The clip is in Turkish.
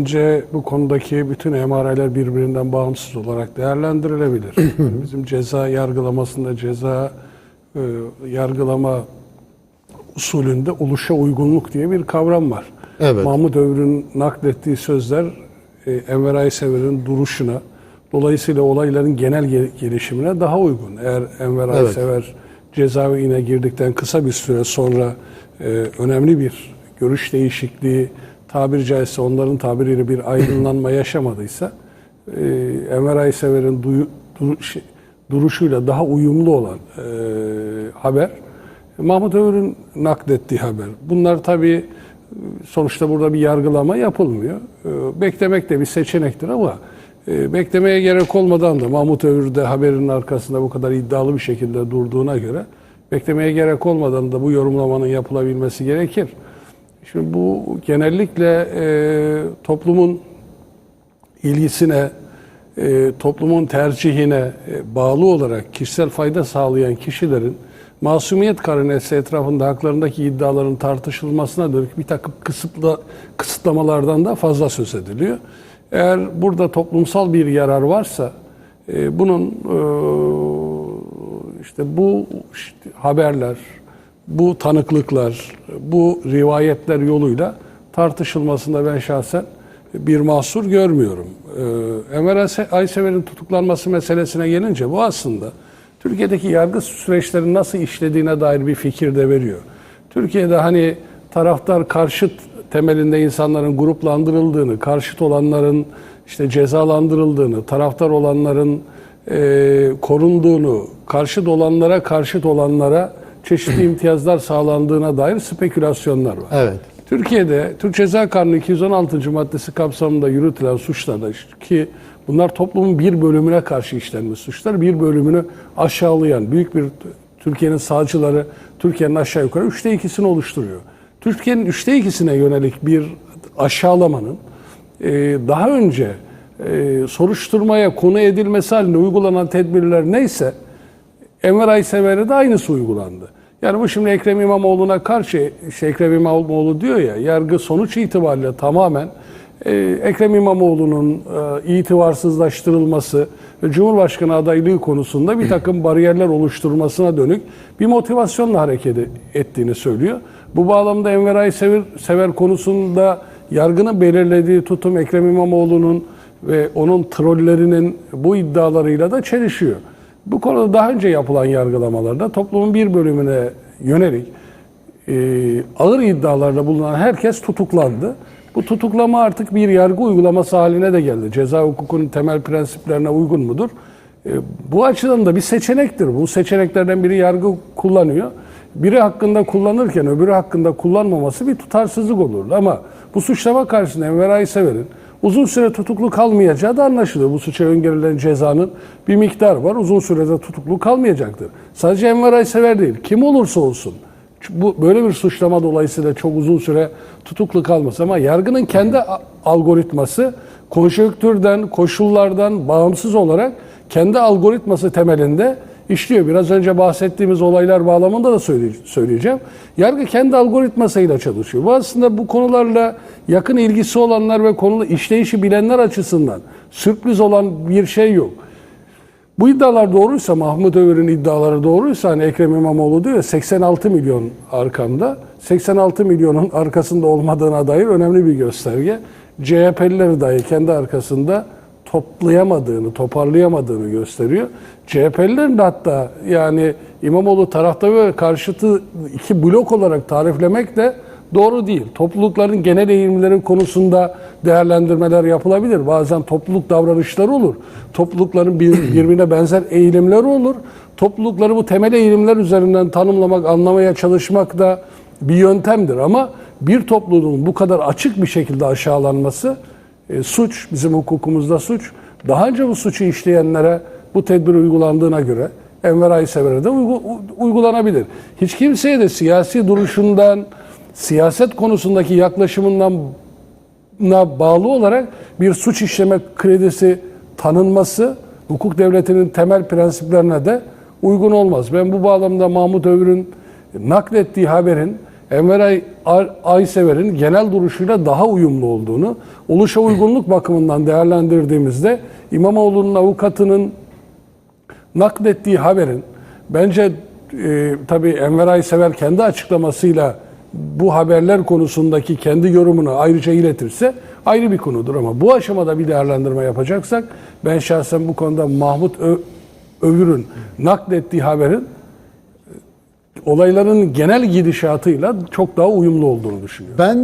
Bence bu konudaki bütün emareler birbirinden bağımsız olarak değerlendirilebilir. Yani Bizim ceza yargılamasında ceza e, yargılama usulünde oluşa uygunluk diye bir kavram var. Evet. Mahmut Övür'ün naklettiği sözler e, Enver Aysever'in duruşuna, dolayısıyla olayların genel gel- gelişimine daha uygun. Eğer Enver Evet. Aysever cezaevine girdikten kısa bir süre sonra e, önemli bir görüş değişikliği, tabiri caizse onların tabiriyle bir aydınlanma yaşamadıysa, e, Enver Aysever'in duyu- duru- şey- duruşuyla daha uyumlu olan e, haber, Mahmut Övür'ün naklettiği haber. Bunlar tabii sonuçta burada bir yargılama yapılmıyor. E, Beklemek de bir seçenektir ama e, beklemeye gerek olmadan da Mahmut Övür de haberin arkasında bu kadar iddialı bir şekilde durduğuna göre beklemeye gerek olmadan da bu yorumlamanın yapılabilmesi gerekir. Şimdi bu genellikle e, toplumun ilgisine, e, toplumun tercihine e, bağlı olarak kişisel fayda sağlayan kişilerin masumiyet karinesi etrafında haklarındaki iddiaların tartışılmasına dönük bir takım kısıtla, kısıtlamalardan da fazla söz ediliyor. Eğer burada toplumsal bir yarar varsa e, bunun e, işte bu işte haberler, bu tanıklıklar, bu rivayetler yoluyla tartışılmasında ben şahsen bir mahsur görmüyorum. Ee, Ayse- Aysever'in tutuklanması meselesine gelince bu aslında Türkiye'deki yargı süreçlerinin nasıl işlediğine dair bir fikir de veriyor. Türkiye'de hani taraftar karşıt temelinde insanların gruplandırıldığını, karşıt olanların işte cezalandırıldığını, taraftar olanların e, korunduğunu, karşıt olanlara karşıt olanlara çeşitli imtiyazlar sağlandığına dair spekülasyonlar var. Evet. Türkiye'de Türk Ceza Kanunu 216. maddesi kapsamında yürütülen suçlarda ki bunlar toplumun bir bölümüne karşı işlenmiş suçlar, bir bölümünü aşağılayan büyük bir Türkiye'nin savcıları Türkiye'nin aşağı yukarı üçte ikisini oluşturuyor. Türkiye'nin üçte ikisine yönelik bir aşağılamanın e, daha önce e, soruşturmaya konu edilmesi halinde uygulanan tedbirler neyse Enver Aysever'e de aynısı uygulandı. Yani bu şimdi Ekrem İmamoğlu'na karşı, işte Ekrem İmamoğlu diyor ya, yargı sonuç itibariyle tamamen e, Ekrem İmamoğlu'nun e, itibarsızlaştırılması ve Cumhurbaşkanı adaylığı konusunda bir takım bariyerler oluşturmasına dönük bir motivasyonla hareket ettiğini söylüyor. Bu bağlamda Enver Aysever sever konusunda yargının belirlediği tutum Ekrem İmamoğlu'nun ve onun trollerinin bu iddialarıyla da çelişiyor. Bu konuda daha önce yapılan yargılamalarda toplumun bir bölümüne yönelik e, ağır iddialarda bulunan herkes tutuklandı. Bu tutuklama artık bir yargı uygulaması haline de geldi. Ceza hukukunun temel prensiplerine uygun mudur? E, bu açıdan da bir seçenektir. Bu seçeneklerden biri yargı kullanıyor. Biri hakkında kullanırken öbürü hakkında kullanmaması bir tutarsızlık olurdu. Ama bu suçlama karşısında Enver Aysever'in uzun süre tutuklu kalmayacağı da anlaşılıyor. Bu suça öngörülen cezanın bir miktar var. Uzun sürede tutuklu kalmayacaktır. Sadece Enver Aysever değil, kim olursa olsun bu böyle bir suçlama dolayısıyla çok uzun süre tutuklu kalmaz ama yargının kendi algoritması konjonktürden, koşullardan bağımsız olarak kendi algoritması temelinde işliyor. Biraz önce bahsettiğimiz olaylar bağlamında da söyle- söyleyeceğim. Yargı kendi algoritmasıyla çalışıyor. Bu aslında bu konularla yakın ilgisi olanlar ve konu işleyişi bilenler açısından sürpriz olan bir şey yok. Bu iddialar doğruysa, Mahmut Övür'ün iddiaları doğruysa hani Ekrem İmamoğlu diyor ya 86 milyon arkamda. 86 milyonun arkasında olmadığına dair önemli bir gösterge. CHP'lileri dahi kendi arkasında toplayamadığını, toparlayamadığını gösteriyor. CHP'lilerin de hatta yani İmamoğlu tarafta ve karşıtı iki blok olarak tariflemek de doğru değil. Toplulukların genel eğilimleri konusunda değerlendirmeler yapılabilir. Bazen topluluk davranışları olur. Toplulukların bir- birbirine benzer eğilimleri olur. Toplulukları bu temel eğilimler üzerinden tanımlamak, anlamaya çalışmak da bir yöntemdir. Ama bir topluluğun bu kadar açık bir şekilde aşağılanması e, suç, bizim hukukumuzda suç. Daha önce bu suçu işleyenlere bu tedbir uygulandığına göre Enver Aysever'e de uygulanabilir. Hiç kimseye de siyasi duruşundan, siyaset konusundaki yaklaşımından bağlı olarak bir suç işleme kredisi tanınması hukuk devletinin temel prensiplerine de uygun olmaz. Ben bu bağlamda Mahmut Övür'ün naklettiği haberin Enver Ay, Aysever'in genel duruşuyla daha uyumlu olduğunu, oluşa uygunluk bakımından değerlendirdiğimizde İmamoğlu'nun avukatının naklettiği haberin bence e, tabii Enver Aysever kendi açıklamasıyla bu haberler konusundaki kendi yorumunu ayrıca iletirse ayrı bir konudur. Ama bu aşamada bir değerlendirme yapacaksak ben şahsen bu konuda Mahmut Ö- Övür'ün naklettiği haberin olayların genel gidişatıyla çok daha uyumlu olduğunu düşünüyorum. Ben